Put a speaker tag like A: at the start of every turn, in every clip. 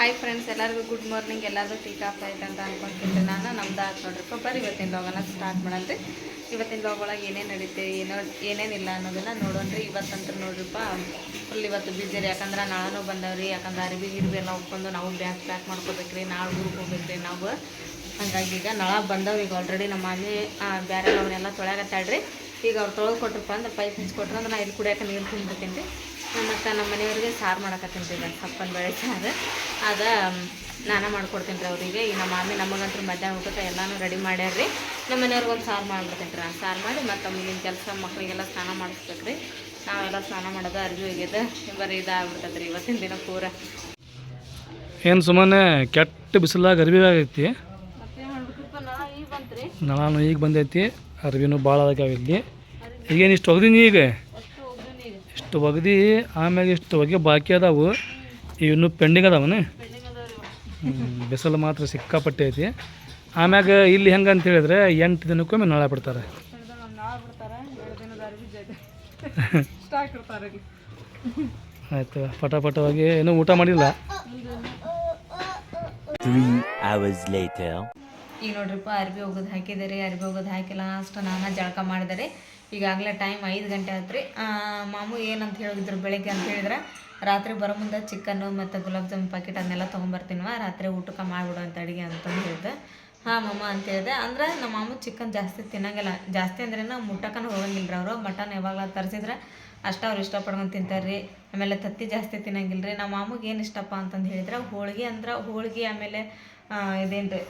A: Hi friends ಎಲ್ಲರಿಗೂ good morning ಎಲ್ಲರಿಗೂ tea coffee ಆಯ್ತು ಅಂತ ಅನ್ಕೊಂತೀನಿ ನಾನು ನಮ್ದು ಆಯ್ತು ನೋಡ್ರಿಪ್ಪ ಕೊಬ್ಬರಿ ಇವತ್ತಿನ ಲಾಗನ ಸ್ಟಾರ್ಟ್ ಮಾಡಲ್ರಿ. ಇವತ್ತಿನ ಲಾಗ್ ಒಳಗೆ ಏನೇನು ನಡೀತೆ, ಏನೋ, ಏನೇನಿಲ್ಲ ಅನ್ನೋದನ್ನ ನೋಡೋಣ್ರಿ. ಇವತ್ತಂತ್ರ ನೋಡ್ರಿಪ್ಪ ಫುಲ್ ಇವತ್ತು ಬಿಜಿ ರೀ. ಯಾಕಂದ್ರೆ ನಾಳೆನೂ ಬಂದವ್ರಿ. ಯಾಕಂದ್ರೆ ಅರಿವಿ ಗಿರ್ಬಿ ಎಲ್ಲ ಒಪ್ಕೊಂಡು ನಾವು ಬ್ಯಾಗ್ ಪ್ಯಾಕ್ ಮಾಡ್ಕೋಬೇಕ್ರಿ. ನಾಳೆ ಊರಿಗೆ ಹೋಗ್ಬೇಕ್ರಿ ನಾವು. ಹಂಗಾಗಿ ಈಗ ನಳ ಬಂದವ್ರು ಈಗ ಆಲ್ರೆಡಿ ನಮ್ಮ ಮನೆ ಬೇರೆ ಅವನ್ನೆಲ್ಲ ತೊಳ್ಯಾಗತ್ತಾಳ್ರಿ ಈಗ ಅವ್ರು ತೊಳೆದು ಕೊಟ್ರಪ್ಪ ಅಂದ್ರೆ ಪೈಪ್ ಹಚ್ಕೊಟ್ರು ಅಂದ್ರೆ ನಾ ಇಲ್ಲಿ ಕುಡಿಯೋಕೆ ನೀರು ತುಂಬಿರ್ತೀನಿ ರೀ. ಮತ್ತು ನಮ್ಮ ಮನೆಯವ್ರಿಗೆ ಸಾರು ಮಾಡಕತ್ತೀನಿ ರೀ ಈಗ ಸಪ್ಪನ ಬೆಳೆ ಸಾರು. ಅದು ನಾನು ಮಾಡ್ಕೊಡ್ತೀನಿ ರೀ ಅವರಿಗೆ. ಈಗ ನಮ್ಮ ಮಾಮಿ ನಮಗಂತೂ ಮಧ್ಯಾಹ್ನ ಊಟಕ್ಕೆ ಎಲ್ಲನೂ ರೆಡಿ ಮಾಡ್ಯಾರ ರೀ. ನಮ್ಮ ಮನೆಯವ್ರಿಗೆ ಒಂದು ಸಾರು ಮಾಡ್ಬಿಡ್ತೀನಿ ರೀ. ಸಾರು ಮಾಡಿ ಮತ್ತು ಮುಂದಿನ ಕೆಲಸ ಮಕ್ಕಳಿಗೆಲ್ಲ ಸ್ನಾನ ಮಾಡಿಸ್ಬೇಕು ರೀ. ನಾವೆಲ್ಲ ಸ್ನಾನ ಮಾಡೋದು ಅರ್ಜಿ ಹೋಗ್ಯದ ಬರೀ ಇದಾಗ್ಬಿಡ್ತದೆ ರೀ ಇವತ್ತಿನ ದಿನ ಪೂರ.
B: ಏನು ಸುಮ್ಮನೆ ಕೆಟ್ಟ ಬಿಸಿಲಾಗ ಅರ್ಬಿ ಆಗೈತಿ? ನಾನು ಈಗ ಬಂದೈತಿ. ಅರ್ಬಿನೂ ಭಾಳ ಆಗೈತಿ ಈಗೇನು ಇಷ್ಟು
A: ಹೋಗ್ತೀನಿ ಈಗ?
B: ಇಷ್ಟು ಒಗ್ದು ಆಮ್ಯಾಗ ಇಷ್ಟು ಒಗೆ ಬಾಕಿ ಅದಾವು ಇವು ಇನ್ನೂ ಪೆಂಡಿಂಗ್ ಅದಾವನ. ಬಿಸಿಲು ಮಾತ್ರ ಸಿಕ್ಕಾಪಟ್ಟೆ ಐತಿ ಆಮ್ಯಾಗ ಇಲ್ಲಿ ಹೆಂಗೆ ಅಂತ ಹೇಳಿದ್ರೆ ಎಂಟು ದಿನಕ್ಕೊಮ್ಮೆ ನಾಳೆ ಬಿಡ್ತಾರೆ ಆಯ್ತು ಪಟಪಟವಾಗಿ ಏನೂ ಊಟ ಮಾಡಿಲ್ಲ
C: Three hours later.
A: ಈಗ ನೋಡ್ರಿಪ್ಪ ಅರ್ಬಿ ಹೋಗೋದು ಹಾಕಿದ್ದಾರೆ ಅರ್ಬಿ ಹೋಗೋದು ಹಾಕಿಲ್ಲ ಅಷ್ಟು ನಾನು ಜಳಕ ಮಾಡಿದರೆ ಈಗಾಗಲೇ ಟೈಮ್ ಐದು ಗಂಟೆ ಆತ್ರಿ. ಮಾಮು ಏನಂತ ಹೇಳಿದ್ರು ಬೆಳಿಗ್ಗೆ ಅಂತ ಹೇಳಿದ್ರೆ, ರಾತ್ರಿ ಬರೋ ಮುಂದೆ ಚಿಕನ್ನು ಮತ್ತು ಗುಲಾಬ್ ಜಾಮೂನ್ ಪ್ಯಾಕೆಟ್ ಅದನ್ನೆಲ್ಲ ತೊಗೊಂಬರ್ತೀನಿವ ರಾತ್ರಿ ಊಟಕ್ಕೆ ಮಾಡಿಬಿಡು ಅಂತ ಅಡುಗೆ ಅಂತಂದು ಹೇಳಿದೆ. ಹಾಂ ಮಮ್ಮ ಅಂತ ಹೇಳಿದೆ. ಅಂದ್ರೆ ನಮ್ಮ ಮಾಮು ಚಿಕನ್ ಜಾಸ್ತಿ ತಿನ್ನಂಗಿಲ್ಲ. ಜಾಸ್ತಿ ಅಂದ್ರೇನ ಮುಟ್ಟಕ್ಕನ ಹೋಗಂಗಿಲ್ಲ ರೀ ಅವರು. ಮಟನ್ ಯಾವಾಗಲ ತರಿಸಿದ್ರೆ ಅಷ್ಟು ಅವ್ರು ಇಷ್ಟಪಡ್ಕೊಂಡು ತಿಂತಾರೆ ರೀ ಆಮೇಲೆ ತತ್ತಿ ಜಾಸ್ತಿ ತಿನ್ನಂಗಿಲ್ಲ ರೀ ನಮ್ಮ ಮಾಮುಗೆ ಏನು ಇಷ್ಟಪ್ಪ ಅಂತಂದು ಹೇಳಿದ್ರೆ, ಹೋಳಿಗೆ ಅಂದ್ರೆ, ಹೋಳಿಗೆ ಆಮೇಲೆ ಇದೇನು ರೀ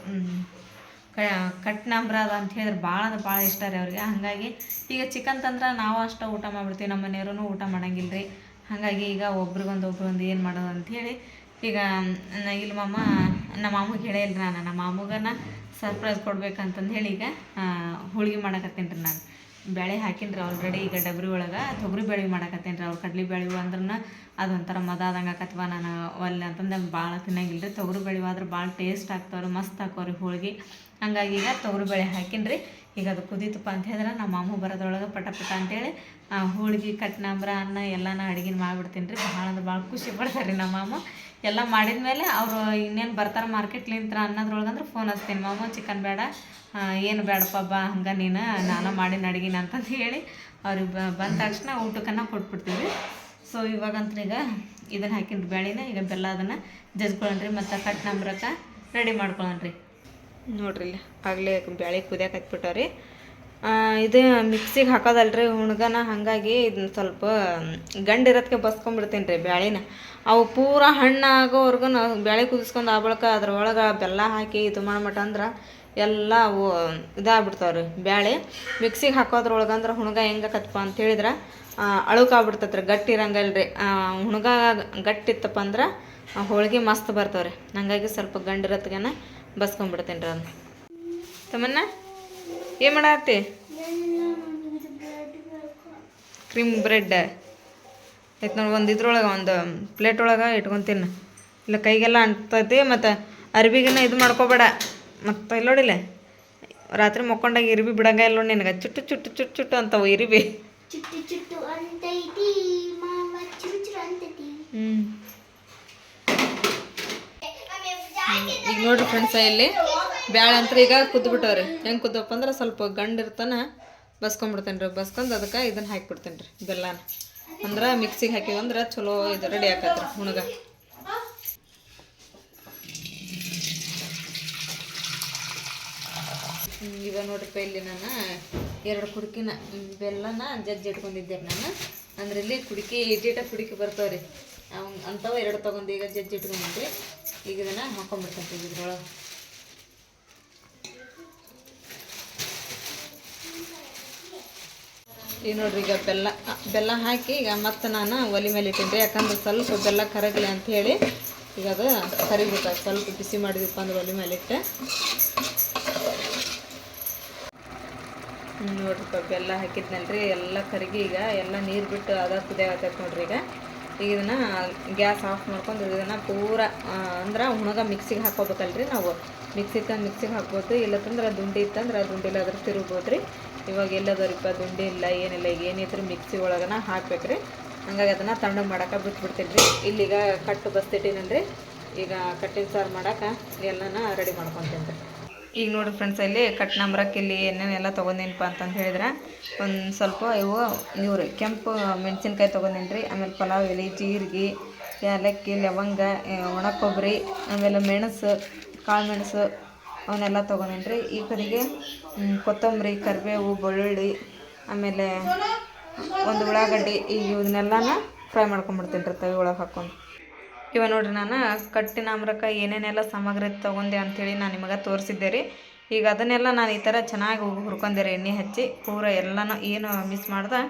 A: ಕ ಕಟ್ ನಂಬ್ರ ಅದ ಅಂತ ಹೇಳಿದ್ರೆ ಭಾಳ ಅಂದ್ರೆ ಭಾಳ ಇಷ್ಟ ರೀ ಅವ್ರಿಗೆ. ಹಾಗಾಗಿ ಈಗ ಚಿಕನ್ ತಂದ್ರೆ ನಾವು ಅಷ್ಟು ಊಟ ಮಾಡಿಬಿಡ್ತೀವಿ ನಮ್ಮ ಮನೆಯವ್ರೂ ಊಟ ಮಾಡಂಗಿಲ್ಲ ರೀ ಹಾಗಾಗಿ ಈಗ ಒಬ್ರಿಗೊಂದು ಒಬ್ರಿಗೊಂದು ಏನು ಮಾಡೋದು ಅಂಥೇಳಿ ಈಗ ಇಲ್ಲಿ ಮಾಮ, ನಮ್ಮ ಮಾಮಗೆ ಹೇಳೇ ಇಲ್ಲ ನಾನು. ನಮ್ಮ ಮಾಮಗನ ಸರ್ಪ್ರೈಸ್ ಕೊಡ್ಬೇಕಂತಂದು ಹೇಳಿ ಈಗ ಹೋಳಿಗೆ ಮಾಡಕತ್ತೀನಿ ರೀ ನಾನು. ಬೇಳೆ ಹಾಕಿನ್ರಿ ಆಲ್ರೆಡಿ ಈಗ ಡಬ್ರಿ ಒಳಗೆ. ತೊಗರಿ ಬೇಳೆ ಮಾಡಕತ್ತೇನೆ ರೀ ಅವ್ರು ಕಡ್ಲಿ ಬೇಳೆ ಅಂದ್ರೆ ಅದೊಂಥರ ಮದ ಆದಂಗೆ ಆಕತ್ವ ನಾನು ಒಲ್ಲೆ ಅಂತಂದು ಭಾಳ ತಿನ್ನಂಗಿಲ್ಲ ರೀ ತೊಗರಿ ಬೇಳೆ ಆದ್ರೆ ಭಾಳ ಟೇಸ್ಟ್ ಆಗ್ತಾವ್ರಿ, ಮಸ್ತ್ ಹಾಕೋರಿ ಹೋಳಿಗೆ. ಹಂಗಾಗಿ ಈಗ ತೊಗರಿ ಬೇಳೆ ಹಾಕಿನ್ರಿ. ಈಗ ಅದು ಕುದೀತಪ್ಪ ಅಂತ ಹೇಳಿದ್ರೆ ನಮ್ಮ ಮಾಮು ಬರೋದ್ರೊಳಗೆ ಪಟ ಪಟ ಅಂತೇಳಿ ಹೋಳಿಗೆ, ಕಟ್ನಾಂಬ್ರ, ಅನ್ನ ಎಲ್ಲನ ಅಡುಗೆ ಮಾಡಿಬಿಡ್ತೀನಿ ರೀ ಭಾಳ ಅಂದ್ರೆ ಭಾಳ ಖುಷಿ ಪಡ್ತಾರೆ ರೀ ನಮ್ಮ ಮಾಮ. ಎಲ್ಲ ಮಾಡಿದ ಮೇಲೆ ಅವರು ಇನ್ನೇನು ಬರ್ತಾರೆ ಮಾರ್ಕೆಟ್ಲಿಂತ್ರ ಅನ್ನೋದ್ರೊಳಗಂದ್ರೆ ಫೋನ್ ಹಚ್ತೀನಿ. ಮಾಮ, ಚಿಕನ್ ಬೇಡ. ಏನು ಬೇಡಪ್ಪ, ಬಾ, ಹಂಗೆ ನೀನು, ನಾನು ಮಾಡಿನ ಅಡುಗೆನ ಅಂತಂದು ಹೇಳಿ ಅವ್ರಿಗೆ ಬಂದ ತಕ್ಷಣ ಊಟಕ್ಕನ್ನ ಕೊಟ್ಬಿಡ್ತೀವಿ ಸೊ ಇವಾಗಂತ್ರ ಈಗ ಇದನ್ನು ಹಾಕಿನ ಬೇಳೆನ ಈಗ ಬೆಲ್ಲ ಅದನ್ನು ಜಜ್ಕೊಳ್ಳೋಣ್ರಿ ಮತ್ತು ಕಟ್ ನಂಬ್ರಕ್ಕ ರೆಡಿ ಮಾಡ್ಕೊಳ್ಳೋಣ್ರಿ ನೋಡ್ರಿ ಆಗಲೇ ಬೇಳೆ ಕುದಿಯಕ್ಕೆ ಹಾಕ್ಬಿಟ್ಟವ್ರಿ ಇದು ಮಿಕ್ಸಿಗೆ ಹಾಕೋದಲ್ರಿ, ಹುಣ್ಗನ, ಹಾಗಾಗಿ ಇದನ್ನ ಸ್ವಲ್ಪ ಗಂಡಿರೋದಕ್ಕೆ ಬಸ್ಕೊಂಡ್ಬಿಡ್ತೀನಿ ರೀ ಬ್ಯಾಳಿನ. ಅವು ಪೂರ ಹಣ್ಣು ಆಗೋವರೆಗೂ ನಾವು ಬ್ಯಾಳೆ ಕುದಿಸ್ಕೊಂಡು ಆ ಬಳಿಕ ಅದ್ರೊಳಗೆ ಬೆಲ್ಲ ಹಾಕಿ ಇದು ಮಾಡ್ಮಟ ಅಂದ್ರೆ ಎಲ್ಲ ಅವು ಇದಾಗ್ಬಿಡ್ತಾವ್ರಿ ಬ್ಯಾಳೆ. ಮಿಕ್ಸಿಗೆ ಹಾಕೋದ್ರೊಳಗೆ ಅಂದ್ರೆ ಹುಣ್ಗ ಹೆಂಗಾಕತ್ತಪ್ಪ ಅಂತ ಹೇಳಿದ್ರೆ ಅಳುಕಾಗ್ಬಿಡ್ತೈತೆ ರೀ ಗಟ್ಟಿ ಇರಂಗಲ್ಲ ರೀ ಹುಣ್ಗ ಗಟ್ಟಿತ್ತಪ್ಪ ಅಂದ್ರೆ ಹೋಳಿಗೆ ಮಸ್ತ್ ರೀ ಹಂಗಾಗಿ ಸ್ವಲ್ಪ ಗಂಡಿರತ್ಗೆನ ಬಸ್ಕೊಂಡ್ಬಿಡ್ತೀನಿ ರೀ ಅದನ್ನ ತಮ್ಮನ್ನ ಏನು ಮಾಡತ್ತಿ? Cream bread. ಆಯ್ತು ನೋಡಿ ಒಂದು ಇದ್ರೊಳಗೆ ಒಂದು ಪ್ಲೇಟ್ ಒಳಗೆ ತಿನ್ನ ಇಲ್ಲ ಕೈಗೆಲ್ಲ ಅಂಟತೈತಿ ಮತ್ತು ಅರ್ಬಿಗಿನ ಇದು ಮಾಡ್ಕೋಬೇಡ. ಮತ್ತು ಇಲ್ಲಿ ನೋಡಿಲ್ಲ ರಾತ್ರಿ ಮಕ್ಕೊಂಡಾಗ ಇರಿಬಿ ಬಿಡಂಗ ಇಲ್ಲ ನೋಡಿ ನಿನಗೆ. ಚುಟ್ಟು ಚುಟ್ಟು ಚುಟ್ಟು ಚುಟ್ಟು ಅಂತವು ಇರ್ಬಿ. ಈಗ ನೋಡ್ರಿ ಫ್ರೆಂಡ್ಸ ಇಲ್ಲಿ ಬ್ಯಾಳೆ ಅಂತ ಈಗ ಕುದ್ಬಿಟ್ಟವ್ರಿ. ಹೆಂಗೆ ಕುದ್ದಪ್ಪ ಅಂದ್ರೆ ಸ್ವಲ್ಪ ಗಂಡಿರ್ತಾನ ಬಸ್ಕೊಂಡ್ಬಿಡ್ತೇನೆ ರೀ ಬಸ್ಕೊಂಡು ಅದಕ್ಕೆ ಇದನ್ನ ಹಾಕಿಬಿಡ್ತೇನೆ ರೀ ಬೆಲ್ಲನ. ಅಂದ್ರೆ ಮಿಕ್ಸಿಗೆ ಹಾಕಿವಿ ಅಂದ್ರೆ ಚಲೋ ಇದು ರೆಡಿ ಆಕತ್ರ ಹುಣಗ. ಇವ ನೋಡ್ರಿಪ್ಪ ಇಲ್ಲಿ ನಾನು ಎರಡು ಕುಡುಕಿನ ಬೆಲ್ಲನ ಜಜ್ಜಿ ಇಟ್ಕೊಂಡಿದ್ದೆ ನಾನು. ಅಂದ್ರೆ ಇಲ್ಲಿ ಕುಡಿಕೆ ಇಟ್ಟಿಟ ಕುಡಿಕೆ ಬರ್ತಾವ್ರಿ. ಅವ್ ಅಂಥವು ಎರಡು ತೊಗೊಂಡು ಈಗ ಜಜ್ಜಿ ಇಟ್ಕೊಂಡಿದ್ರಿ ಈಗ ಇದನ್ನು ಹಾಕೊಂಡ್ಬಿಡ್ತಂತೆ ಇದ್ರೊಳಗೆ. ಈಗ ನೋಡ್ರಿ ಈಗ ಬೆಲ್ಲ ಬೆಲ್ಲ ಹಾಕಿ ಈಗ ಮತ್ತೆ ನಾನು ಒಲೆ ಮೇಲೆ ಇಟ್ಟಿನಿ ಯಾಕಂದ್ರೆ ಸ್ವಲ್ಪ ಬೆಲ್ಲ ಕರಗಲಿ ಅಂತ ಹೇಳಿ ಈಗ ಅದು ಕರಿಬೇಕು? ಸ್ವಲ್ಪ ಬಿಸಿ ಮಾಡಿದ್ವಿಪ್ಪ ಅಂದ್ರೆ ಒಲೆ ಮೇಲೆ ಇಟ್ಟೆ. ನೋಡ್ರಿಪ್ಪ, ಬೆಲ್ಲ ಹಾಕಿದ್ನಲ್ರಿ ಎಲ್ಲ ಕರಗಿ ಈಗ ಎಲ್ಲ ನೀರು ಬಿಟ್ಟು ಅದ ಕುದಿಯಾಗತ್ತೈತೆ ನೋಡ್ರಿ ಈಗ. ಈಗ ಇದನ್ನು ಗ್ಯಾಸ್ ಆಫ್ ಮಾಡ್ಕೊಂಡು ಇದನ್ನು ಪೂರ ಅಂದ್ರೆ ಹುಣಗ ಮಿಕ್ಸಿಗೆ ಹಾಕೋಬೇಕಲ್ರಿ ನಾವು. ಮಿಕ್ಸಿ ತಂದು ಮಿಕ್ಸಿಗೆ ಹಾಕ್ಬೋದು, ಇಲ್ಲತ್ತಂದ್ರೆ ದುಂಡಿ ಇತ್ತಂದ್ರೆ ಆ ದುಂಡಿಲಿ ಅದ್ರ ತಿರುಗ್ಬೋದು ರೀ ಇವಾಗ ಎಲ್ಲದರಿಪ್ಪ ದುಂಡಿ ಇಲ್ಲ, ಏನಿಲ್ಲ, ಈಗ ಏನಿದ್ರು ಮಿಕ್ಸಿ ಒಳಗನ ಹಾಕ್ಬೇಕ್ರಿ. ಹಂಗಾಗಿ ಅದನ್ನು ತಣ್ಣಗೆ ಮಾಡಕ್ಕೆ ಬಿಟ್ಬಿಡ್ತೀನಿ ರೀ ಇಲ್ಲಿಗ ಕಟ್ಟು ಬಸ್ತಿಟ್ಟಿನಲ್ರಿ. ಈಗ ಕಟ್ಟಿನ ಸಾರು ಮಾಡಕ್ಕೆ ಎಲ್ಲನ ರೆಡಿ ಮಾಡ್ಕೊತೀನಿ ರೀ ಈಗ ನೋಡಿ ಫ್ರೆಂಡ್ಸ್ ಇಲ್ಲಿ ಕಟ್ ನಂಬ್ರಕ್ಕೆ ಇಲ್ಲಿ ಏನೇನೆಲ್ಲ ತೊಗೊಂಡಿನಪ್ಪ ಅಂತಂದು ಹೇಳಿದ್ರೆ. ಒಂದು ಸ್ವಲ್ಪ ಇವು ಇವು ಕೆಂಪು ಮೆಣಸಿನ್ಕಾಯಿ ತೊಗೊಂಡಿನಿ ರೀ ಆಮೇಲೆ ಪಲಾವ್, ಎಲೆ, ಜೀರಿಗೆ, ಏಲಕ್ಕಿ, ಲವಂಗ ಒಣ ಕೊಬ್ಬರಿ ಆಮೇಲೆ ಮೆಣಸು, ಕಾಳು ಮೆಣಸು ಅವನ್ನೆಲ್ಲ ತೊಗೊಂಡ್ರಿ ಈ ಕಡೆಗೆ ಕೊತ್ತಂಬರಿ, ಕರಿಬೇವು, ಬೆಳ್ಳುಳ್ಳಿ, ಆಮೇಲೆ ಒಂದು ಉಳ್ಳಾಗಡ್ಡಿ ಇವನ್ನೆಲ್ಲನ ಫ್ರೈ ಮಾಡ್ಕೊಂಬಿಡ್ತೀನಿ ರೀ ತವಿ ಒಳಗೆ ಹಾಕ್ಕೊಂಡು. ಇವ ನೋಡ್ರಿ ನಾನು ಕಟ್ಟಿನ ಅಮ್ರಕ ಏನೇನೆಲ್ಲ ಸಾಮಗ್ರಿ ತೊಗೊಂಡೆ ಅಂಥೇಳಿ ನಾನು ನಿಮಗೆ ತೋರಿಸಿದ್ದೆ ರೀ. ಈಗ ಅದನ್ನೆಲ್ಲ ನಾನು ಈ ಥರ ಚೆನ್ನಾಗಿ ಹುರ್ಕೊಂಡೆ ರೀ ಎಣ್ಣೆ ಹಚ್ಚಿ, ಪೂರ ಎಲ್ಲನೂ ಏನು ಮಿಸ್ ಮಾಡ್ದೆ,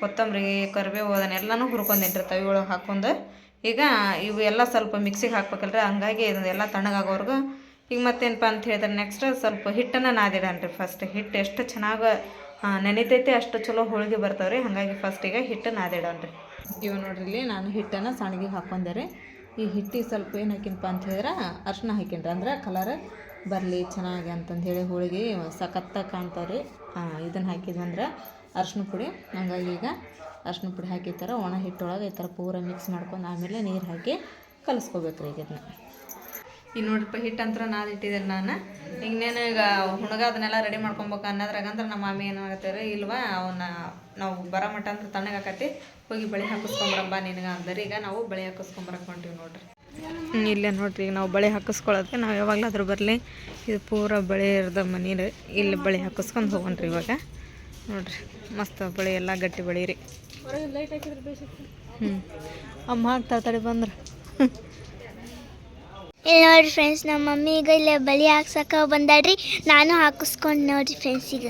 A: ಕೊತ್ತಂಬರಿ, ಕರಿಬೇವು ಅದನ್ನೆಲ್ಲನೂ ಹುರ್ಕೊಂಡೇನಿ ತವಿ ಒಳಗೆ ಹಾಕ್ಕೊಂಡು. ಈಗ ಇವು ಎಲ್ಲ ಸ್ವಲ್ಪ ಮಿಕ್ಸಿಗೆ ಹಾಕ್ಬೇಕಲ್ರಿ, ಹಂಗಾಗಿ ಇದನ್ನೆಲ್ಲ ತಣ್ಣಗಾಗೋರ್ಗು ಈಗ ಮತ್ತೇನಪ್ಪ ಅಂತ ಹೇಳಿದ್ರೆ ನೆಕ್ಸ್ಟ್ ಸ್ವಲ್ಪ ಹಿಟ್ಟನ್ನು ನಾದಿಡನ್ರಿ ಫಸ್ಟ್ ಹಿಟ್ಟು ಎಷ್ಟು ಚೆನ್ನಾಗಿ ನೆನಿತೈತೆ ಅಷ್ಟು ಚಲೋ ಹೋಳಿಗೆ ಬರ್ತಾವೆ ರೀ ಹಾಗಾಗಿ ಫಸ್ಟಿಗೆ ಹಿಟ್ಟು ನಾದಿಡನ್ರಿ ಇವು ನೋಡ್ರಿ ಇಲ್ಲಿ ನಾನು ಹಿಟ್ಟನ್ನು ಸಣ್ಣಗೆ ಹಾಕೊಂಡೆ ರೀ. ಈ ಹಿಟ್ಟಿಗೆ ಸ್ವಲ್ಪ ಏನು ಹಾಕಿನಪ್ಪ ಅಂತ ಹೇಳಿದ್ರೆ ಅರ್ಶಿನ ಹಾಕಿನ್ರಿ. ಅಂದ್ರೆ ಕಲರ್ ಬರಲಿ ಚೆನ್ನಾಗಿ ಅಂತಂದು ಹೇಳಿ ಹೋಳಿಗೆ ಸಖತ್ತ ಕಾಣ್ತಾವೆ ರೀ ಇದನ್ನು ಹಾಕಿದ್ವಂದ್ರೆ ಅರ್ಶಿನ ಪುಡಿ. ಹಂಗಾಗಿ ಈಗ ಅರ್ಶಿನ ಪುಡಿ ಹಾಕಿ ಈ ಥರ ಒಣ ಹಿಟ್ಟೊಳಗೆ ಈ ಥರ ಪೂರ ಮಿಕ್ಸ್ ಮಾಡ್ಕೊಂಡು ಆಮೇಲೆ ನೀರು ಹಾಕಿ ಕಲಿಸ್ಕೋಬೇಕು ರೀ ಈಗ ಇದನ್ನ ಈಗ ನೋಡ್ರಿಪ್ಪ ಹಿಟ್ಟು ಅಂತ ನಾದ್ ಇಟ್ಟಿದ್ದೀನಿ ನಾನು. ಈಗ ಹುಣಗ ಅದನ್ನೆಲ್ಲ ರೆಡಿ ಮಾಡ್ಕೊಬೇಕು ಅನ್ನೋದ್ರಾಗ ಅಂದ್ರೆ ನಮ್ಮ ಮಾಮಿ ಏನು ಆಗತ್ತಾರೆ ಇಲ್ವಾ ಅವನ್ನ ನಾವು ಬರೋ ಮಟ್ಟ ಅಂದ್ರೆ ತಣ್ಣಗಾಕತಿ ಹೋಗಿ ಬಳೆ ಹಾಕಿಸ್ಕೊಂಬರಪ್ಪ ನಿನಗೆ ಅಂದರೆ. ಈಗ ನಾವು ಬಳೆ ಹಾಕಿಸ್ಕೊಂಬರಕ್ಕೆ ಹೊಂಟೀವಿ ನೋಡ್ರಿ. ಇಲ್ಲೇ ನೋಡ್ರಿ ಈಗ ನಾವು ಬಳೆ ಹಾಕಿಸ್ಕೊಳ್ಳೋದಕ್ಕೆ ನಾವು ಯಾವಾಗಲಾದ್ರೂ ಬರಲಿ. ಇದು ಪೂರ ಬಳೆ ಇರ್ದ ಮನೆ ಇಲ್ಲಿ ಬಳೆ ಹಾಕಿಸ್ಕೊಂಡು ಹೋಗೋಣ್ರಿ ಇವಾಗ. ನೋಡ್ರಿ ಮಸ್ತ್ ಬಳೆ ಎಲ್ಲ ಗಟ್ಟಿ ಬಳೆ ರೀ. ಹ್ಞೂ ಅಮ್ಮ ಹಾಕ್ತಾ ತಡೆ ಬಂದ್ರೆ.
D: ಇಲ್ಲಿ ನೋಡ್ರಿ ಫ್ರೆಂಡ್ಸ್ ನಮ್ಮ ಮಮ್ಮಿ ಈಗ ಇಲ್ಲೇ ಬಲಿ ಹಾಕ್ಸಕ ಬಂದಾಡ್ರಿ ನಾನು ಹಾಕಿಸ್ಕೊಂಡು ನೋಡ್ರಿ ಫ್ರೆಂಡ್ಸ್ ಈಗ.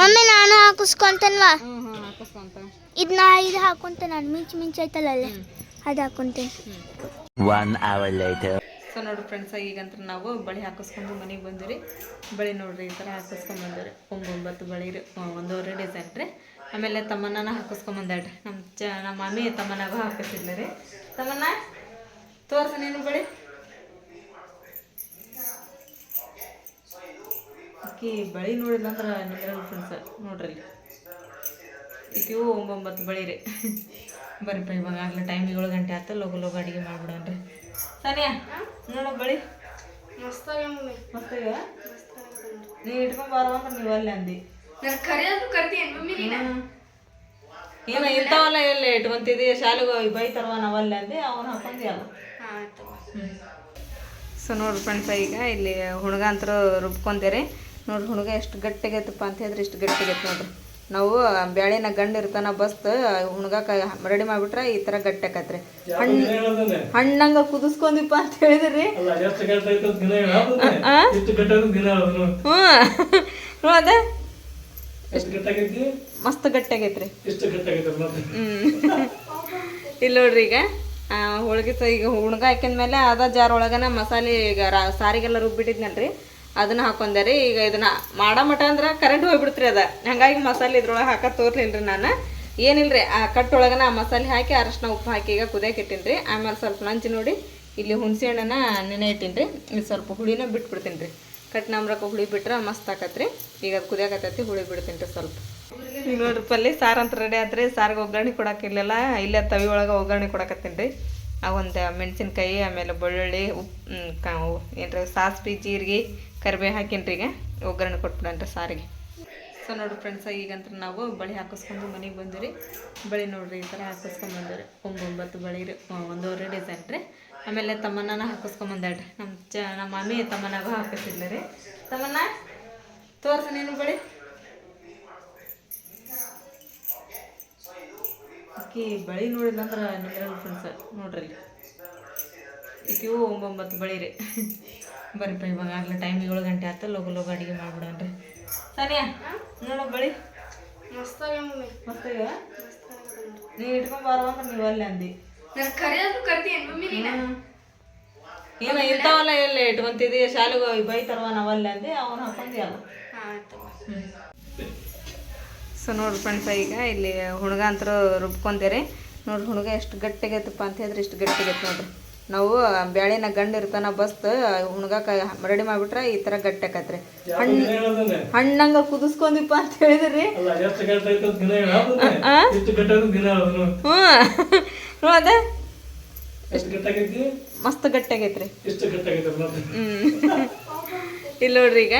D: ಮಮ್ಮಿ ನಾನು ಹಾಕಿಸ್ಕೊಂತನ್ವಾ?
A: ಹ್ಞೂ ಹ್ಞೂ ಹಾಕಿಸ್ಕೊಂತ
D: ಇದು ನಾ ಇದು ಹಾಕೊಂತ ನಾನು ಮಿಂಚು ಮಿಂಚು ಐತಲ್ಲ ಅಲ್ಲೇ. ಅದು ಹಾಕೊಂತೇನೆ
C: One hour later.
A: ಸೊ ನೋಡ್ರಿ ಫ್ರೆಂಡ್ಸ್ ಈಗಂತ ನಾವು ಬಳಿ ಹಾಕಿಸ್ಕೊಂಡು ಮನೆಗೆ ಬಂದಿರಿ ಬಳಿ ನೋಡ್ರಿ ಈ ಥರ ಹಾಕಿಸ್ಕೊಂಡು ಬಂದಿರಿ. ಒಂಬತ್ತು ಬಳಿ ಒಂದೂವರೆ ಡಿಸೈನ್ ರೀ. ಆಮೇಲೆ ತಮ್ಮನ್ನ ಹಾಕಿಸ್ಕೊಂಡ್ ಬಂದಾಡ್ರಿ ನಮ್ಮ ಚ ನಮ್ಮ ಮಮ್ಮಿ ತಮ್ಮನಾಗೂ ಹಾಕಿಸಿದ್ಲ ರೀ. ತಮ್ಮನ ತೋರ್ಸ ನೀನು ಬಳೆ. ಆಕಿ ಬಳಿ ನೋಡಿಲ್ಲ ಅಂದ್ರೆ ನಿಂದ್ರಲ್ಲ ಫ್ರೆಂಡ್ಸ್ ನೋಡ್ರಿ. ಇಕ್ಕಿವು ಒಂಬತ್ತು ಒಂಬೊಂಬತ್ತು ಬಳಿ ರೀ. ಬರ್ರಿಪ್ಪ ಇವಾಗ ಆಗಲೇ ಟೈಮ್ ಏಳು ಗಂಟೆ ಆಯ್ತು ಲಗು ಲಗು ಅಡುಗೆ ಮಾಡ್ಬಿಡೋಣ್ರಿ. ಸಾನಿಯಾ ನೋಡು ಬಳಿ. ಮಸ್ತಾಗ ನೀ ಇಟ್ಕೊಂಡ್ ಬಾರೋ ಅಂದ್ರೆ ನೀವು ಅಲ್ಲೇ ಅಂದಿ. ಹ್ಮ್. ಏನು ಇಂಥವಲ್ಲ ಎಲ್ಲ ಇಟ್ಕೊಂತಿದ್ದಿ ಶಾಲೆಗೆ ಹೋಗಿ ಬೈತಾರವ ನಾವಲ್ಲೇ ಅಂದಿ. ಅವನು ಹಾಕೊಂಡಿ ಅಲ್ಲ. ಸೊ ನೋಡ್ರಿ ಫ್ರೆಂಡ್ಸ್ ಈಗ ಇಲ್ಲಿ ಹುಡುಗ ಅಂತರೂ ರುಬ್ಕೊಂತೀರಿ. ನೋಡ್ರಿ ಹುಣ್ಗ ಎಷ್ಟು ಗಟ್ಟಿಗೈತಪ್ಪ ಅಂತ ಹೇಳಿದ್ರೆ ಇಷ್ಟು ಗಟ್ಟಿಗೈತೆ ನೋಡ್ರಿ. ನಾವು ಬ್ಯಾಳಿನ ಗಂಡು ಇರ್ತಾನ ಬಸ್ತ್ ಹುಣಗಾಕ ರೆಡಿ ಮಾಡಿಬಿಟ್ರೆ ಈ ಥರ ಗಟ್ಟಿ ಆಕತ್ರಿ. ಹಣ್ಣು ಹಣ್ಣಂಗ ಕುದಿಸ್ಕೊಂಡಿಪ್ಪ ಅಂತ ಹೇಳಿದ್ರಿ. ಹ್ಞೂ. ಅದೇ. ಮಸ್ತ್ ಗಟ್ಟಿ ಆಗೈತ್ರಿ. ಇಲ್ಲಿ ನೋಡ್ರಿ ಈಗ. ಹೋಳಿಗೆ ಈಗ ಹುಣ್ಗ ಹಾಕಿದ್ಮೇಲೆ ಅದ ಜಾರ್ ಒಳಗನ ಮಸಾಲೆ ಈಗ ಸಾರಿಗೆಲ್ಲ ರುಬ್ಬಿಟ್ಟಿದ್ನಲ್ರಿ. ಅದನ್ನ ಹಾಕೊಂಡೆ ರೀ ಈಗ ಇದನ್ನ ಮಾಡೋ ಮಟ ಅಂದ್ರೆ ಕರೆಂಟ್ ಹೋಗ್ಬಿಡ್ತ್ರಿ ಅದ. ಹಂಗಾಗಿ ಮಸಾಲೆ ಇದ್ರೊಳಗೆ ಹಾಕ ತೋರ್ಲಿಲ್ರಿ ನಾನು. ಏನಿಲ್ರಿ, ಆ ಕಟ್ಟೊಳಗನ ಆ ಮಸಾಲೆ ಹಾಕಿ ಅರಶಿನ ಉಪ್ಪು ಹಾಕಿ ಈಗ ಕುದಿಯಕ್ಕೆ ಇಟ್ಟಿನ್ರಿ. ಆಮೇಲೆ ಸ್ವಲ್ಪ ನಂಚಿ ನೋಡಿ ಇಲ್ಲಿ ಹುಣಸೆ ಹಣ್ಣನ್ನ ನೆನೆ ಇಟ್ಟಿನ್ರಿ. ಇಲ್ಲಿ ಸ್ವಲ್ಪ ಹುಳಿನ ಬಿಟ್ಬಿಡ್ತೀನಿ ರೀ ಕಟ್ ನಂಬ್ರಕ್ಕೆ ಹುಳಿ ಬಿಟ್ರೆ ಮಸ್ತ್ ಆಕತ್ರಿ. ಈಗ ಅದು ಕುದಿಯಾಕತ್ತೈತಿ, ಹುಳಿ ಬಿಡ್ತೀನಿ ರೀ ಸ್ವಲ್ಪ. ಈಗ ನೋಡ್ರಿ ಪಲ್ಲೆ ಸಾರು ಅಂತ ರೆಡಿ ಆತ್ರಿ. ಸಾರಿಗೆ ಒಗ್ಗರಣೆ ಕೊಡಕ್ಕಿರ್ಲಿಲ್ಲ ಇಲ್ಲೇ ತವಿ ಒಳಗೆ ಒಗ್ಗರಣೆ ಕೊಡಕತ್ತೀನಿ ರೀ ಆ ಒಂದು ಮೆಣಸಿನ್ಕಾಯಿ, ಆಮೇಲೆ ಬೆಳ್ಳುಳ್ಳಿ ಉಪ್ಪು ಏನರ, ಸಾಸ್ವಿ, ಜೀರಿಗೆ ಕರಿಬೇವು ಹಾಕಿನ್ರಿ ಈಗ? ಒಗ್ಗರಣೆ ಕೊಟ್ಬಿಡನ್ರಿ ಸಾರಿಗೆ. ಸೊ ನೋಡ್ರಿ ಫ್ರೆಂಡ್ಸ್ ಈಗಂತ್ರ ನಾವು ಬಳೆ ಹಾಕಿಸ್ಕೊಂಡು ಮನೆಗೆ ಬಂದಿರಿ ಬಳೆ ನೋಡ್ರಿ ಈ ಥರ ಹಾಕಿಸ್ಕೊಂಡು ಬಂದಿರಿ ಒಂಬೊಂಬತ್ತು ಬಳೆ ರೀ ಒಂದೂವರೆ ಡಿಸೈನ್ ರೀ. ಆಮೇಲೆ ತಮ್ಮನ್ನ ಹಾಕಿಸ್ಕೊಂಬಂದ್ರಿ ನಮ್ಮ ಚ ನಮ್ಮ ಮಮ್ಮಿ ತಮ್ಮನಾಗೂ ಹಾಕಿಸಿದ್ಲ ರೀ. ತಮ್ಮನ್ನ ತೋರ್ಸ ನೀನು ಬಳೆ. ಆಕಿ ಬಳಿ ನೋಡಿಲ್ಲ ಅಂದ್ರೆ ನಿಂದ್ರಲ್ಲ ಫ್ರೆಂಡ್ಸ್ ನೋಡ್ರಿ. ಈಕಿವು ಒಂಬೊಂಬತ್ತು ಬಳಿ ರೀ. ಬರ್ರಿ ಇವಾಗ ಆಗಲೇ ಟೈಮ್ ಏಳು ಗಂಟೆ ಆಯ್ತು ಲೋಗ ಲಗು ಅಡುಗೆ ಮಾಡ್ಬಿಡೋಣ್ರಿ. ಸಾನಿಯಾ ನೋಡು ಬಳಿ. ಮಸ್ತಾಗ? ನೀ ಇಟ್ಕೊಂಡ್ ಬಾರ ಅಂದ್ರೆ ನೀವು ಅಲ್ಲಿ ಅಂದಿ. ಹ್ಮ್. ಏನ ಇರ್ತಾವಲ್ಲ ಎಲ್ಲ ಇಟ್ಕೊಂತಿದಿ ಶಾಲೆಗೆ ಹೋಗಿ ಬೈತಾರವ ನಾವಲ್ಲೇ ಅಂದಿ ಅವನು ಹಾಕೊಂಡಿ ಅಲ್ಲ ಸೊ ನೋಡಿ ಫ್ರೆಂಡ್ಸ ಈಗ ಇಲ್ಲಿ ಹುಣಗ ಅಂತರೂ ರುಬ್ಕೊಂತೀರಿ. ನೋಡ್ರಿ ಹುಣಗ ಎಷ್ಟು ಗಟ್ಟಿಗೈತಪ್ಪ ಅಂತ ಹೇಳಿದ್ರೆ ಇಷ್ಟು ಗಟ್ಟಿಗೈತೆ ನೋಡ್ರಿ. ನಾವು ಬ್ಯಾಳಿನ ಗಂಡು ಇರ್ತಾನ ಬಸ್ತ್ ಹುಣಗಾಕ ರೆಡಿ ಮಾಡಿಬಿಟ್ರೆ ಈ ಥರ ಗಟ್ಟಿ ಆಕತ್ರಿ ಹಣ್ಣು ಹಣ್ಣಂಗ ಕುದಿಸ್ಕೊಂಡಿಪ್ಪ ಅಂತ ಹೇಳಿದ್ರಿ.
B: ಅಂತ
A: ಹ್ಞೂ. ಅದೇ. ಮಸ್ತ್
B: ಗಟ್ಟಿ ಆಗೈತ್ರಿ
A: ಹ್ಞೂ ಇಲ್ಲ ನೋಡ್ರಿ ಈಗ.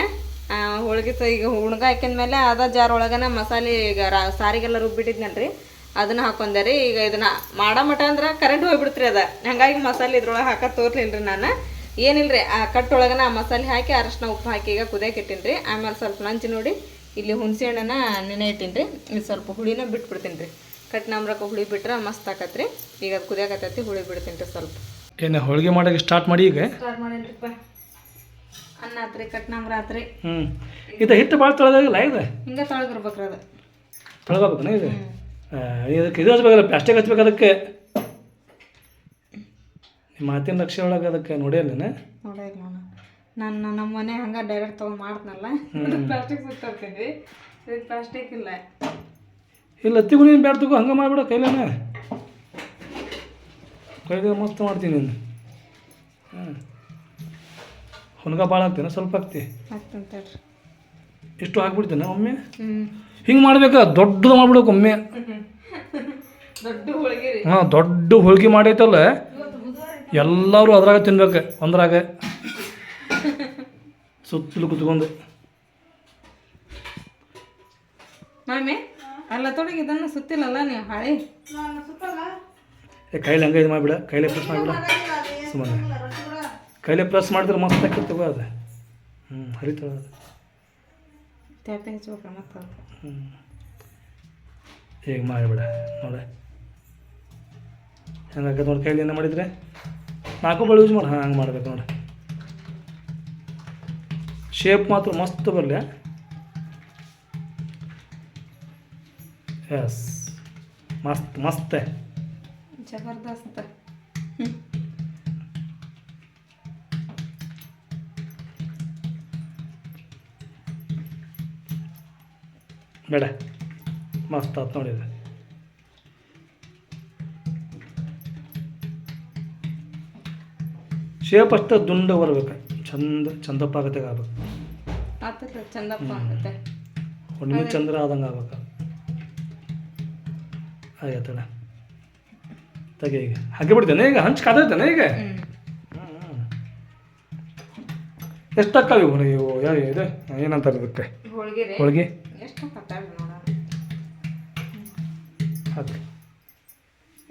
A: ಹೋಳ್ಗೆ ಸ ಈಗ ಹುಣ್ಗ ಹಾಕಿದ್ಮೇಲೆ ಅದ ಜಾರ್ ಒಳಗನ ಮಸಾಲೆ ಈಗ ರಾ- ಸಾರಿಗೆಲ್ಲ ರುಬ್ಬಿಟ್ಟಿದ್ನಲ್ರಿ. ಅದನ್ನ ಹಾಕೊಂಡೆ ರೀ ಈಗ ಇದನ್ನ ಮಾಡೋ ಮಟ ಅಂದ್ರೆ ಕರೆಂಟ್ ಹೋಗ್ಬಿಡ್ತ್ರಿ ಅದ. ಹಂಗಾಗಿ ಮಸಾಲೆ ಇದ್ರೊಳಗೆ ಹಾಕೋದು ತೋರ್ಲಿಲ್ಲ ರೀ ನಾನು. ಏನಿಲ್ರಿ ಆ ಕಟ್ಟೊಳಗನ ಆ ಮಸಾಲೆ ಹಾಕಿ ಅರಶಿನ ಉಪ್ಪು ಹಾಕಿ ಈಗ ಕುದಿಯಕ್ಕೆ ರೀ ಆಮೇಲೆ ಸ್ವಲ್ಪ ನಂಚಿ ನೋಡಿ ಇಲ್ಲಿ ಹುಣಸೆ ಹಣ್ಣನ ನೆನೆ ಇಟ್ಟೀನಿ ರೀ ಸ್ವಲ್ಪ ಹುಳಿನ ಬಿಟ್ಬಿಡ್ತೀನಿ ರೀ ಕಟ್ ನಂಬ್ರಕ್ಕೆ ಹುಳಿ ಬಿಟ್ರೆ ಮಸ್ತ್ ಆಕತ್ರಿ. ಈಗ ಅದು ಕುದಿಯಾಕತ್ತೈತಿ ಹುಳಿ ಬಿಡ್ತೀನಿ ರೀ ಸ್ವಲ್ಪ.
B: ಏನು ಹೋಳಿಗೆ ಮಾಡೋಕೆ ಸ್ಟಾರ್ಟ್ ಮಾಡಿ ಈಗ?
A: ಸ್ಟಾರ್ಟ್ ಮಾಡೇನ್ರಿಪ್ಪ. ಅನ್ನ ಆತ್ರಿ ಕಟ್ ನಂಬ್ರ ಆತ್ರಿ
B: ಹ್ಞೂ ಇದು ಹಿಟ್ಟು ಭಾಳ ತೊಳೆದಾಗಿಲ್ಲ ಇದು?
A: ಹಿಂಗೆ ತೊಳೆದಿರ್ಬೇಕ್ರಿ ಅದು.
B: ತೊಳೆದಾಗಬೇಕನ ಇದು? ಇದಕ್ಕೆ ಇದು ಹಚ್ಬೇಕಲ್ಲ ಪ್ಲಾಸ್ಟಿಕ್ ಹಚ್ಬೇಕು ಅದಕ್ಕೆ? ನಿಮ್ಮ ಮಾತಿನ ರಕ್ಷೆ ಒಳಗೆ ಅದಕ್ಕೆ ನೋಡಿಯಲ್ಲ
A: ನೋಡೇ ಇಲ್ಲ ನಾನು. ನಾನು ನಮ್ಮ ಮನೆ ಹಂಗೆ ಡೈರೆಕ್ಟ್ ತೊಗೊಂಡು ಮಾಡ್ತನಲ್ಲ. ಪ್ಲಾಸ್ಟಿಕ್ ಸುತ್ತಿರ್ತೀನಿ ಇದಕ್ಕೆ ಪ್ಲಾಸ್ಟಿಕ್ ಇಲ್ಲ.
B: ಇಲ್ಲ ಹತ್ತಿಗೂ ನೀನು ಬ್ಯಾಡ ತಗೋ ಹಂಗೆ ಮಾಡಿಬಿಡ ಕೈಲೇನ. ಕೈಗೆ ಮಸ್ತ್ ಮಾಡ್ತೀನಿ ನೀನು. ಹ್ಞೂ ಹುನ್ಗ ಭಾಳ ಆಗ್ತೇನೆ ಸ್ವಲ್ಪ
A: ಆಗ್ತಿ.
B: ಇಷ್ಟು ಆಗ್ಬಿಡ್ತೇನೆ ಒಮ್ಮೆ? ಹಿಂಗೆ ಮಾಡ್ಬೇಕು ದೊಡ್ಡದು ಮಾಡ್ಬಿಡ್ಬೇಕು ಒಮ್ಮೆ.
A: ದೊಡ್ಡ ಹೋಳಿಗೆ ರೀ.
B: ಹಾಂ ದೊಡ್ಡ ಹೋಳ್ಗೆ ಮಾಡೈತಲ್ಲ ಎಲ್ಲರೂ ಅದ್ರಾಗ ತಿನ್ಬೇಕು ಒಂದ್ರಾಗ. ಸುತ್ತಲೂ ಕುತ್ಕೊಂಡು.
A: ಅಲ್ಲ ತೊಡಗಿ ಇದನ್ನು ಸುತ್ತಿಲ್ಲಲ್ಲ ನೀವು ಹಾಳೆ?
B: ಕೈಲಿ ಹಂಗೆ ಇದು ಮಾಡಿಬಿಡ ಕೈಲಿ ಪ್ರೆಸ್ ಮಾಡಿಬಿಡ. ಸುಮ್ಮನೆ. ಕೈಲೇ ಪ್ರೆಸ್ ಮಾಡಿದ್ರೆ ಮಸ್ತ್ ಆಕೈತೆ ಅದು. ಹ್ಞೂ ಹರಿತದ ಅದು. ಹ್ಞೂ ಈಗ ಮಾಡಿಬಿಡ ನೋಡ. ಹೆಂಗಾಗತ್ತೆ ನೋಡಿ ಕೈಲಿ ಏನು ಮಾಡಿದ್ರೆ? ನಾಲ್ಕು ಬಳಿ ಯೂಸ್ ಮಾಡಿ. ಹಾಂ ಹಂಗೆ ಮಾಡ್ಬೇಕು ನೋಡಿ. ಶೇಪ್ ಮಾತ್ರ ಮಸ್ತ್ ಬರಲಿ ಎಸ್ ಮಸ್ತ್ ಮಸ್ತ್.
A: ಜಬರ್ದಸ್ತ್.
B: ಬೇಡ. ಮಸ್ತ್ ಆತ್ ನೋಡಿದೆ ಶೇಪ್ ಅಷ್ಟು ದುಂಡ ಬರ್ಬೇಕು. ಚಂದ ಚಂದಪ್ಪ ಆಗತ್ತೆ ಆಗ್ಬೇಕು ಹುಣ್ಣಿಮೆ ಚಂದ್ರ ಆದಂಗೆ ಆಗ್ಬೇಕು. ಆಗತ್ತಣ ತೆಗೆ ಈಗ. ಹಾಗೆ ಬಿಡ್ತೇನೆ ಈಗ ಹಂಚ್ ಕಾದೈತೇನೆ ಈಗ.
A: ಹ್ಞೂ
B: ಎಷ್ಟು ಅಕ್ಕಾವಿ ಇವು ಯಾವ ಇದು. ಏನಂತಾರೆ ಇದಕ್ಕೆ?
A: ಹೋಳಿಗೆ? ಕಟ್ಟಾಗ ನೋಡೋಣ
B: ಹಾಕಿ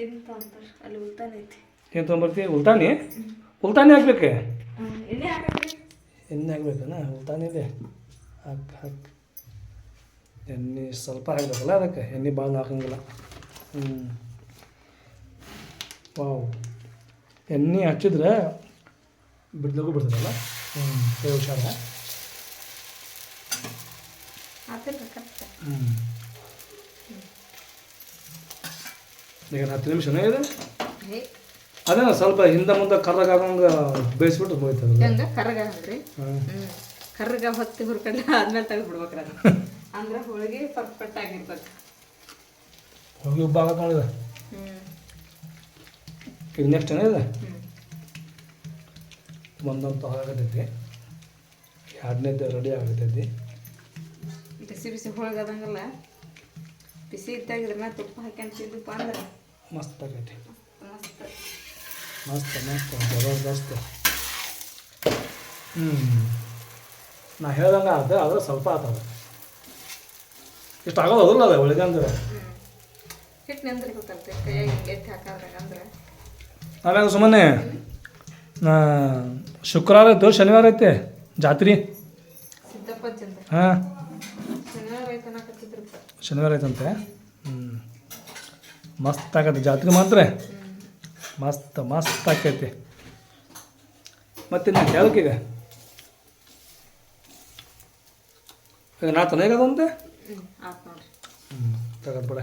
A: ಇಂತ ಅಂತಾರೆ ಅಲ್ಲಿ ಉಲ್ತಾನ ಐತಿ.
B: ಏನು ತೊಗೊಂಬರ್ತಿ ಉಲ್ತಾನಿ? ಉಲ್ತಾನಿ ಹಾಕ್ಬೇಕು
A: ಎಣ್ಣೆ ಹಾಕತ್ರಿ
B: ಎಣ್ಣೆ ಹಾಕ್ಬೇಕನ ಉಲ್ತಾನಿ ಇದೆ. ಹಾಕಿ ಹಾಕಿ. ಎಣ್ಣೆ ಸ್ವಲ್ಪ ಹಾಕ್ಬೇಕಲ್ಲ ಅದಕ್ಕೆ? ಎಣ್ಣೆ ಭಾಳ ಹಾಕಂಗಿಲ್ಲ. ಹ್ಞೂ ವಾವ್. ಎಣ್ಣೆ ಹಚ್ಚಿದ್ರೆ ಬಿಡ್ಲಿಕ್ಕೂ ಬಿಡ್ತದಲ್ಲ ಹ್ಞೂ ಹುಷಾರ. ಈಗ ಹತ್ತು ನಿಮಿಷನೇ ಇದೆ.
A: ಅದೇನ
B: ಅದೇ ಸ್ವಲ್ಪ ಹಿಂದೆ ಮುಂದೆ ಕರ್ರಾಗಂಗೆ ಬೇಯಿಸ್ಬಿಟ್ಟು ಹೋಯ್ತದ
A: ಹೆಂಗ? ಕರ್ರಗ ಹಂಗ್ರಿ ಹ್ಞೂ ಹೊತ್ತಿ ಹುರ್ಕೊಂಡು ಆದ್ಮೇಲೆ ಅದು ಅಂದ್ರೆ ಹೋಳಿಗೆ ಪರ್ಫೆಕ್ಟ್ ಆಗಿರ್ಬೇಕು.
B: ಹೋಗಿ ಉಬ್ಬ ಆಗತ್ತೆ ನೋಡಿದ
A: ಹ್ಞೂ
B: ಈಗ ನೆಕ್ಸ್ಟ್ ಏನಿದೆ ಆಗತೈತಿ ಎರಡನೇದು ರೆಡಿ ಆಗತೈತಿ.
A: ಬಿಸಿ ಬಿಸಿ ಹೋಳಿಗೆ ಅದಂಗಲ್ಲ ಬಿಸಿ ಇದ್ದಾಗ ಇದ್ರ ಮ್ಯಾಲ ತುಪ್ಪ ಹಾಕ್ಯಂತ ತಿಂದಪ್ಪ ಅಂದ್ರೆ
B: ಮಸ್ತ್ ಆಗೈತಿ.
A: ಮಸ್ತ್.
B: ಮಸ್ತ್ ಮಸ್ತ್ ಜಬರ್ದಸ್ತ್ ಹ್ಞೂ ನಾ ಹೇಳ್ದಂಗೆ ಆದ ಆದ್ರೆ ಸ್ವಲ್ಪ ಆತದ. ಇಷ್ಟು ಆಗೋದು ಅದಲ್ಲ ಅದ ಒಳಗಂದ್ರೆ
A: ಹಿಟ್ ಹಿಟ್ಟು ನೆಂದ್ರೆ ಗೊತ್ತಲ್ರಿ ಕೈಯಾಗ ಎತ್ತಿ ಹಾಕಾದ್ರಾಗ ಅಂದ್ರೆ.
B: ಆಮ್ಯಾಗ ಸುಮ್ಮನೆ? ನಾ ಶುಕ್ರವಾರ ಐತೆ ಶನಿವಾರ ಐತೆ ಜಾತ್ರೆ? ಹಾಂ.
A: ಶನಿವಾರ
B: ಐತಂತೆ ಹ್ಞೂ ಮಸ್ತ್ ಆಗತ್ತೆ ಜಾತ್ರೆ ಮಾತ್ರ? ಮಸ್ತ್ ಮಸ್ತ್ ಆಕೈತಿ. ಮತ್ತೆ ನಾನು ಈಗ? ನಾ ತನಗದಂತೆ
A: ಹ್ಞೂ
B: ತಗದ್ ಬಿಡ.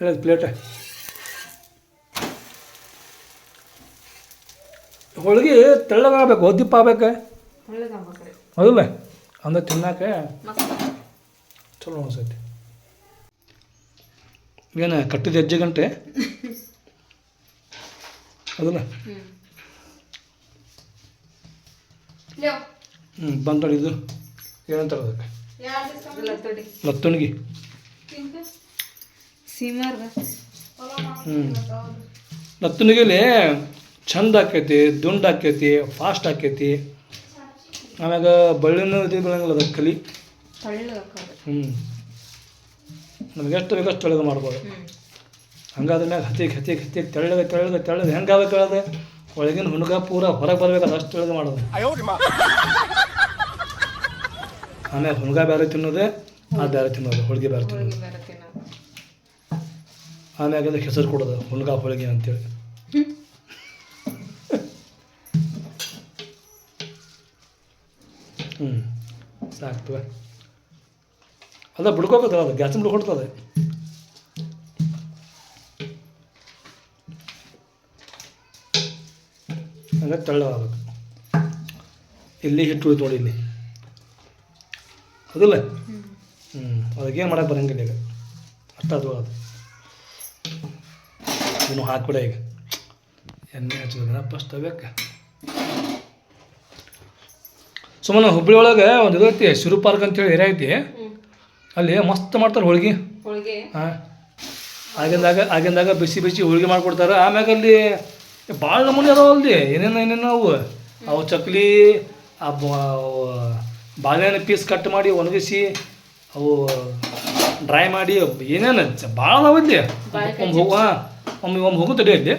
B: ಹೇಳಿದ ಪ್ಲೇಟ್ ಹೋಳಿಗೆ ತೆಳ್ಳಗಾಗಬೇಕು ಒದ್ದಿಪ್ಪ ಆಗ್ಬೇಕು.
A: ಹೌದಲ್ಲ ಅಂದ
B: ಹೌದಿಲ್ಲ? ಅಂದ್ರೆ ತಿನ್ನಕ್ಕೆ ಚಲೋ ಅನಿಸೈತಿ ಏನು ಕಟ್ಟಿದ ಹೆಜ್ಜೆ ಗಂಟೆ? ಅದನ್ನ?
A: ಹ್ಞೂ
B: ಬಂತಡಿ ಇದು. ಏನಂತಾರೆ ಅದಕ್ಕೆ?
A: ಲತ್ತಡಿ
B: ಲತ್ತಣಿಗೆ. ಹ್ಞೂ ನತ್ತನಿಗೆಲಿ ಚಂದ ಆಕೈತಿ ದುಂಡು ಆಕೈತಿ ಫಾಸ್ಟ್ ಆಕೈತಿ. ಆಮ್ಯಾಗ ಬಳ್ಳಿನೂ ಇದು ಬೆಳಂಗಿಲ್ಲ ಅದಕ್ಕೆ ಕಲಿ. ಹ್ಞೂ ನಮ್ಗೆ ಎಷ್ಟು ಬೇಕಷ್ಟು ತೆಳ್ಳಗೆ ಮಾಡ್ಬೋದು. ಹಂಗಾದ ಮ್ಯಾಗ ಹತ್ತಿಗೆ ಹತ್ತಿಗೆ ಹತ್ತಿಗೆ ತೆಳ್ಳಗೆ ತೆಳ್ಳಗೆ ತೆಳ್ಳಗೆ ಹೆಂಗಾದ ಹೇಳದೆ ಒಳಗಿನ ಹುಡುಗ ಪೂರ ಹೊರಗೆ ಬರ್ಬೇಕು ಅಷ್ಟು ತೆಳ್ಳಗೆ ಮಾಡೋದು. ಆಮೇಲೆ ಹುಣ್ಗ ಬೇರೆ ತಿನ್ನೋದೆ ಆ ಬೇರೆ ತಿನ್ನೋದು ಹೋಳಿಗೆ ಬೇರೆ ತಿನ್ನೋದು. ಆಮ್ಯಾಗ ಅದಕ್ಕೆ ಹೆಸರು ಕೊಡೋದು ಹುಣ್ಗ ಹೋಳಿಗೆ ಅಂತೇಳಿ. ಹ್ಞೂ ಸಾಕ್ತವೆ ಅದ ಬಿಡ್ಕೋಬೇಕಲ್ಲ ಅದು ಗ್ಯಾಸ್ ಬಿಡ್ಕೊಡ್ತದೆ ಹಂಗೆ ತೆಳ್ಳಗಾಗಬೇಕು. ಇಲ್ಲಿ ಹಿಟ್ಟು ನೋಡಿ ಇಲ್ಲಿ. ಹೌದಿಲ್ಲ? ಹ್ಞೂ ಅದಕ್ಕೇನು ಮಾಡಕ್ಕೆ ಬರಂಗಿಲ್ಲ ಈಗ. ಅಷ್ಟು ಅದು ಅದು. ಇನ್ನು ಹಾಕ್ಬಿಡ ಈಗ. ಎಣ್ಣೆ ಹಚ್ಚಿದ್ರೆ ಫಸ್ಟ್ ಅವಕ್ಕೆ ಸುಮ್ಮನೆ ಹುಬ್ಬಳ್ಳಿ ಒಳಗೆ ಒಂದು ಇದು ಐತಿ, ಶಿರು ಪಾರ್ಕ್ ಅಂತೇಳಿ ಏರಿಯಾ ಐತಿ. ಅಲ್ಲಿ ಮಸ್ತ್ ಮಾಡ್ತಾರೆ ಹೋಳಿಗೆ.
A: ಹೋಳಿಗೆ.
B: ಹಾಂ. ಆಗಿಂದಾಗ ಆಗಿಂದಾಗ ಬಿಸಿ ಬಿಸಿ ಹೋಳಿಗೆ ಮಾಡ್ಕೊಡ್ತಾರೆ. ಆಮ್ಯಾಗ ಅಲ್ಲಿ ಭಾಳ ನಮೂನೆ ಅದಾವ ಅಲ್ಲಿ. ಏನೇನು ಏನೇನು ಅವು? ಅವು ಚಕ್ಲಿ ಆ ಬಾಳೆಹಣ್ಣು ಪೀಸ್ ಕಟ್ ಮಾಡಿ ಒಣಗಿಸಿ ಅವು ಡ್ರೈ ಮಾಡಿ ಏನೇನು ಭಾಳ ಅದಾವ ಇಲ್ಲಿ. ಒಮ್ಮೆ ಹೋಗುವ ಒಮ್ಮೆ ಒಮ್ಮೆ ಹೋಗು ತಡಿ ಅಲ್ಲಿ?